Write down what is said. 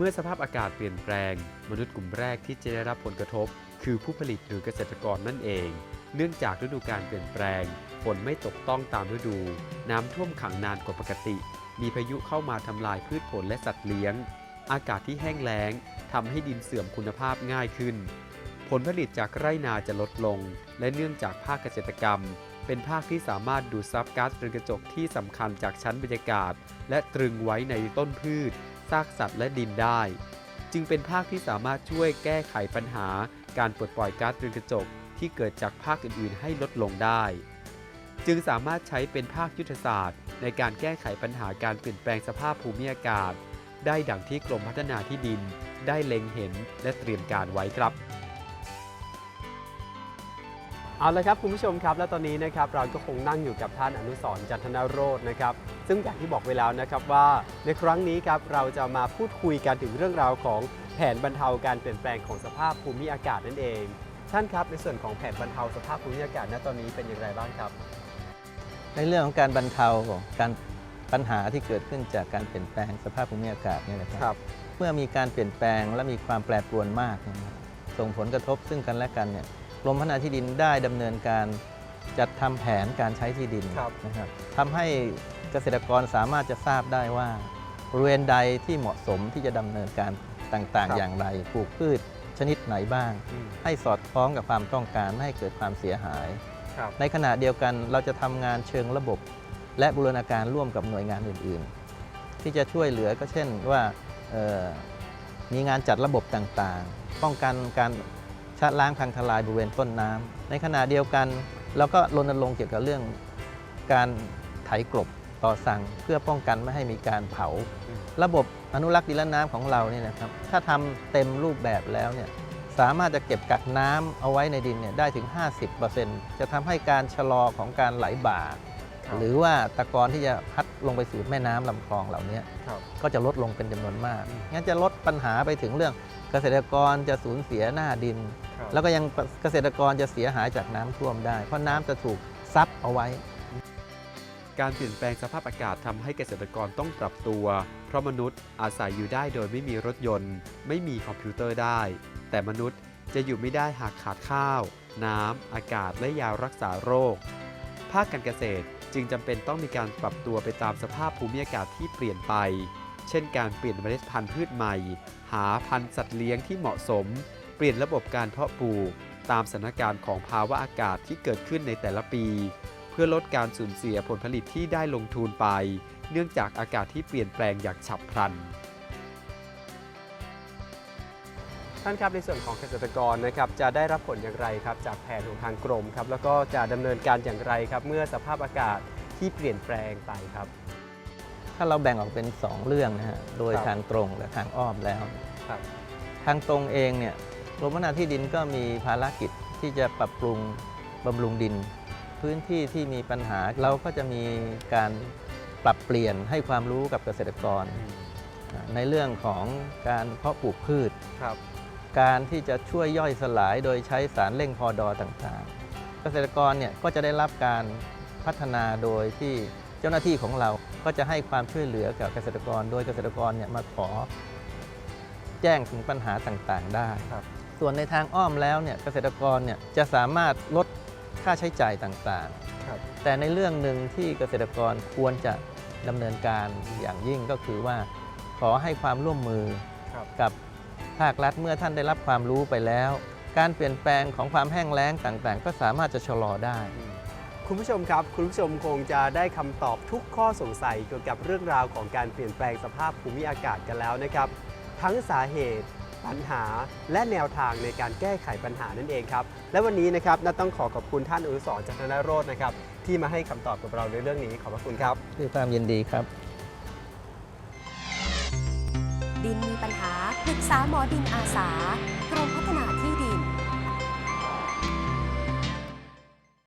เมื่อสภาพอากาศเปลี่ยนแปลง มนุษย์กลุ่มแรกที่จะได้รับผลกระทบ คือผู้ผลิตหรือเกษตรกรนั่นเอง เนื่องจากฤดูการเปลี่ยนแปลง ฝนไม่ตกต้องตามฤดู น้ำท่วมขังนานกว่าปกติ มีพายุเข้ามาทำลายพืชผลและสัตว์เลี้ยง อากาศที่แห้งแล้งทำให้ดินเสื่อมคุณภาพง่ายขึ้น ผลผลิตจากไร่นาจะลดลง และเนื่องจากภาคเกษตรกรรม เป็นภาคที่สามารถดูดซับก๊าซเรือนกระจกที่สำคัญจากชั้นบรรยากาศ และตรึงไว้ในต้นพืช ซากสัตว์และดินได้ จึงเป็นภาคที่สามารถช่วยแก้ไขปัญหา การปลดปล่อยก๊าซเรือนกระจกที่เกิดจากภาคอื่นๆ ให้ลดลงได้ จึงสามารถใช้เป็นภาคยุทธศาสตร์ ในการแก้ไขปัญหาการเปลี่ยนแปลงสภาพภูมิอากาศ ได้ดังที่กรมพัฒนาที่ดิน ได้เล็งเห็นและเตรียมการไว้ครับ เอาละครับคุณผู้ชมครับและตอนนี้นะครับเราก็คงนั่งอยู่กับท่านอนุสรณ์จันทนโรจน์นะครับซึ่งอย่างที่บอกไว้แล้วนะครับว่าในครั้งนี้ครับเราจะมาพูดคุยกันถึงเรื่องราวของแผนบรรเทาการเปลี่ยนแปลงของสภาพภูมิอากาศนั่นเอง ท่านครับในส่วนของแผนบรรเทาสภาพภูมิอากาศณตอนนี้เป็นอย่างไรบ้างครับ ในเรื่องของการบรรเทาการปัญหาที่เกิดขึ้นจากการเปลี่ยนแปลงสภาพภูมิอากาศเนี่ยนะครับ เมื่อมีการเปลี่ยนแปลงและมีความแปรปรวนมากนะครับส่งผลกระทบซึ่งกันและกันเนี่ย กรมพัฒนาที่ดินได้ดำเนินการจัดทำแผนการใช้ที่ดินครับนะครับทำให้เกษตรกรสามารถจะทราบได้ว่าบริเวณใดที่เหมาะสมที่จะดำเนินการต่างครับๆอย่างไรปลูกพืชชนิดไหนบ้างอืมให้สอดคล้องกับความต้องการไม่ให้เกิดความเสียหายครับในขณะเดียวกันเราจะทำงานเชิงระบบ และบูรณาการร่วมกับหน่วยงานอื่น ๆ ที่จะช่วยเหลือก็เช่นว่าเอ่อมีงานจัดระบบต่างๆ ป้องกันการ ชะล้างพังทลายบริเวณต้นน้ำในขณะเดียวกันเราก็รณรงค์เกี่ยวกับเรื่องการไถกลบต่อสั่งเพื่อป้องกันไม่ให้มีการเผาอืมระบบอนุรักษ์ดินและน้ำของเราเนี่ยนะครับถ้าทำเต็มรูปแบบแล้วเนี่ยสามารถจะเก็บกักน้ำเอาไว้ในดินเนี่ยได้ถึง 50%จะทำให้การชะลอของการไหลบ่าครับหรือว่าตะกอนที่จะพัดลงไปสู่แม่น้ำลำคลองเหล่านี้ครับก็จะลดลงเป็นจำนวนมากอืมงั้นจะลดปัญหาไปถึงเรื่องเกษตรกรจะสูญเสียหน้าดินครับ แล้วก็ยังเกษตรกรจะเสียหายจากน้ำท่วมได้ เพราะน้ำจะถูกซับเอาไว้ การเปลี่ยนแปลงสภาพอากาศทำให้เกษตรกรต้องปรับตัว เพราะมนุษย์อาศัยอยู่ได้โดยไม่มีรถยนต์ ไม่มีคอมพิวเตอร์ได้ แต่มนุษย์จะอยู่ไม่ได้หากขาดข้าว น้ำอากาศและยารักษาโรค ภาคการเกษตรจึงจำเป็นต้องมีการปรับตัวไปตามสภาพภูมิอากาศที่เปลี่ยนไป เช่นการเปลี่ยนเมล็ดพันธุ์พืชใหม่ หาพันธุ์สัตว์เลี้ยงที่เหมาะสม เปลี่ยนระบบการเพาะปลูกตามสถานการณ์ของภาวะอากาศที่เกิดขึ้นในแต่ละปี เพื่อลดการสูญเสียผลผลิตที่ได้ลงทุนไป เนื่องจากอากาศที่เปลี่ยนแปลงอย่างฉับพลัน ท่านครับในส่วนของเกษตรกรนะครับจะได้รับผลอย่างไรครับจากแผนของทางกรมครับแล้วก็จะดำเนินการอย่างไรครับเมื่อสภาพอากาศที่เปลี่ยนแปลงไปครับ ถ้าเราแบ่งออกเป็น 2 เรื่องนะฮะโดยครับทางตรงและทางอ้อมแล้วครับทางตรงเองเนี่ย กรมพัฒนาที่ดินก็มีภารกิจที่จะปรับปรุงบำรุงดิน พื้นที่ที่มีปัญหาเราก็จะมีการปรับเปลี่ยนให้ความรู้กับเกษตรกร ในเรื่องของการเพาะปลูกพืชครับการที่จะช่วยย่อยสลายโดยใช้สารเร่งพอดอต่างๆ เกษตรกรเนี่ยก็จะได้รับการพัฒนาโดยที่เจ้าหน้าที่ของเราก็จะให้ความช่วยเหลือกับเกษตรกร โดยเกษตรกรเนี่ยมาขอแจ้งถึงปัญหาต่างๆได้ครับ ส่วนในทางอ้อมแล้วเนี่ยเกษตรกรเนี่ยจะสามารถลดค่าใช้จ่ายต่างๆครับแต่ในเรื่องหนึ่งที่เกษตรกรควรจะดำเนินการอย่างยิ่งก็คือว่า ขอให้ความร่วมมือครับกับภาครัฐเมื่อท่านได้รับความรู้ไปแล้ว การเปลี่ยนแปลงของความแห้งแล้งต่างๆ ก็สามารถจะชะลอได้ คุณผู้ชมครับ คุณผู้ชมคงจะได้คำตอบทุกข้อสงสัยเกี่ยวกับเรื่องราวของการเปลี่ยนแปลงสภาพภูมิอากาศกันแล้วนะครับ ทั้งสาเหตุ ปัญหา และแนวทางในการแก้ไขปัญหานั่นเองครับ และวันนี้นะครับน่าต้องขอขอบคุณท่านอนุสรณ์จันทนโรจน์นะครับ ที่มาให้คำตอบกับเราในเรื่องนี้ขอบพระคุณครับ ด้วยความยินดีครับ ดินมีปัญหาปรึกษาหมอดินอาสากรมพัฒนา